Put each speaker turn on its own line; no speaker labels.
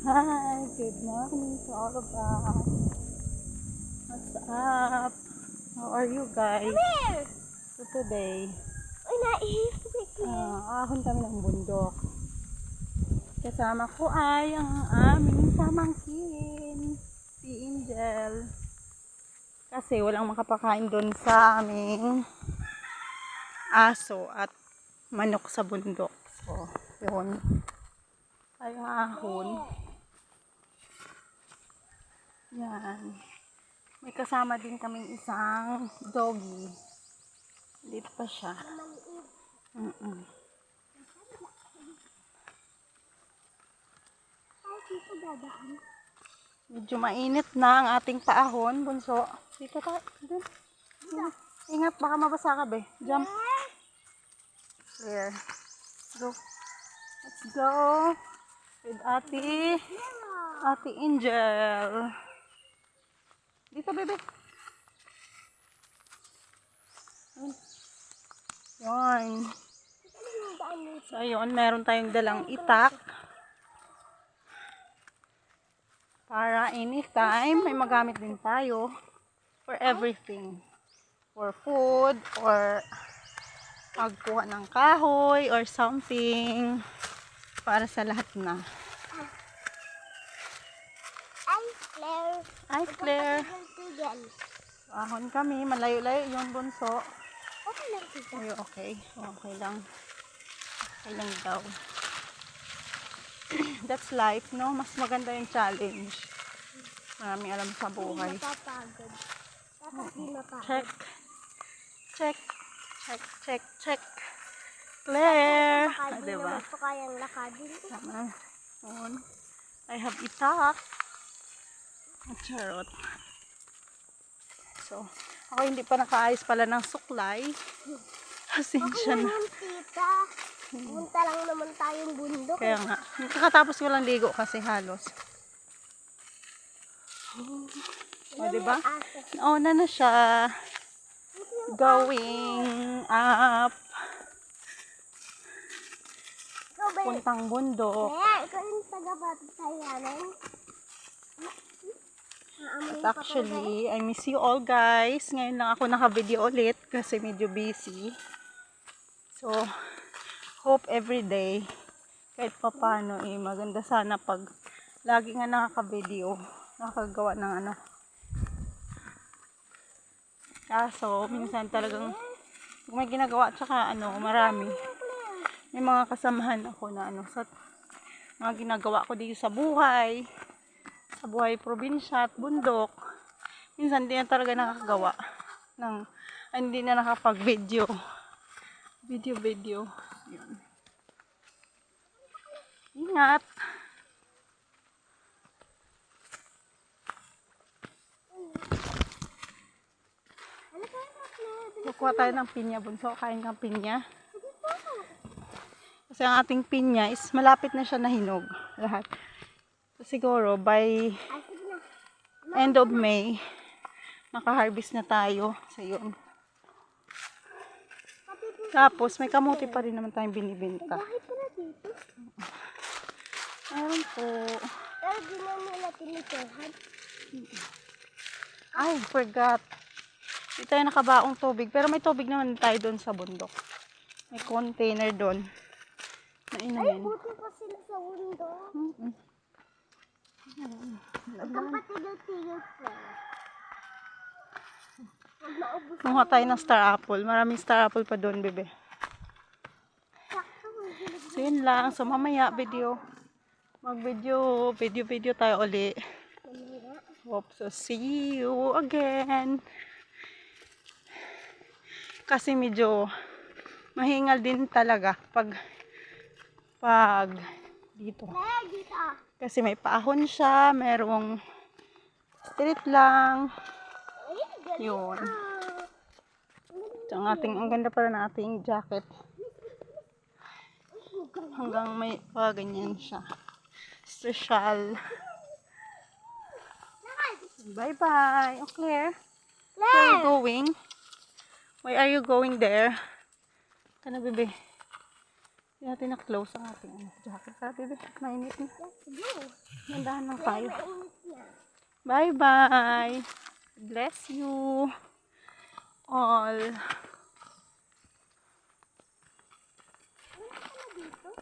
Hi, good morning to all of us. What's up? How are you guys?
Here!
So today, ah ahon kami ng bundok. Kasama ko ay ang aming pamangkin, si Angel. Kasi walang makapakain doon sa aming aso at manok sa bundok. So, yun. Ay, ahon. Yan. May kasama din kaming isang doggy. Dito pa siya.
Dito dadaan.
Medyo mainit na ang ating paahon, bunso. Dito ka. Dun. Ingat, baka mabasa ka, be. Jump. There. Go. Let's go. With ate. Ate Angel. Dito, bebe. Yan. So, ayun, meron tayong dalang itak. Para anytime, may magamit din tayo for everything. For food, or pagkuha ng kahoy, or something. Para sa lahat na.
Ay, Claire.
Ay, Claire. Ahon kami. Malayo-layo yung bunso.
Okay lang dito.
Ay, okay. Okay lang. Okay lang daw. That's life, no? Mas maganda yung challenge. Marami alam sa buhay.
Mapapagod. Dapat di mapagod.
Check. Check. Check, check, check. Claire! Ah,
di
diba?
naman po kayang lakadin.
Tama. On. I have itak. Charot. So, ako hindi pa nakaayos pala ng suklay. Pasensya na.
tita. Punta lang naman tayong bundok.
Kaya nga. Kakatapos ko lang ligo kasi halos. O, diba?
Aso.
Nauna na siya. Going up.
Ba?
Puntang bundok.
Kaya, ikaw yung taga-batayanan. Naamoy
At actually, I miss you all guys. Ngayon lang ako naka-video ulit kasi medyo busy. So, hope every day kahit pa paano eh, maganda sana pag lagi nga nakaka-video, nakagawa ng ano. Kaso, minsan talagang kung may ginagawa tsaka ano, marami. May mga kasamahan ako na ano, sa mga ginagawa ko dito sa buhay sa buhay probinsya at bundok, minsan hindi na talaga nakakagawa ng, hindi na nakapag-video. Video, video. Yun. Ingat! Kukuha tayo ng pinya, bunso. Kain ng pinya. Kasi ang ating pinya is malapit na siya nahinog. Lahat. So, siguro by
Ay,
end of May, makaharvest na tayo sa yun. Tapos, may kamuti pa rin naman tayong binibenta. Ayun po.
Pero di mo nila tinitirahan.
Ay, forgot. Hindi tayo nakabaong tubig. Pero may tubig naman tayo doon sa bundok. May container doon. Na
Ay,
inumin.
buti pa sila sa window.
Mm-mm.
Huwag Huwag maubos
Kumuha tayo ng star apple. Maraming star apple pa doon, bebe. So, yun lang. So, mamaya, video. Mag-video. Video-video tayo uli. Hope so see you again. Kasi medyo mahingal din talaga pag pag dito.
Claire.
Kasi may paahon siya, merong street lang. Yun. Ito ang ating, ang ganda pala ng ating jacket. Hanggang may, pa ganyan siya. Special. Bye-bye. Oh, Claire. Where are you
Claire!
going? Why are you going there? Kana, bebe? Hindi natin na-close ang ating ano, jacket. Tara, bebe. Mainit na. Nandahan lang tayo. Bye-bye. Bless you all.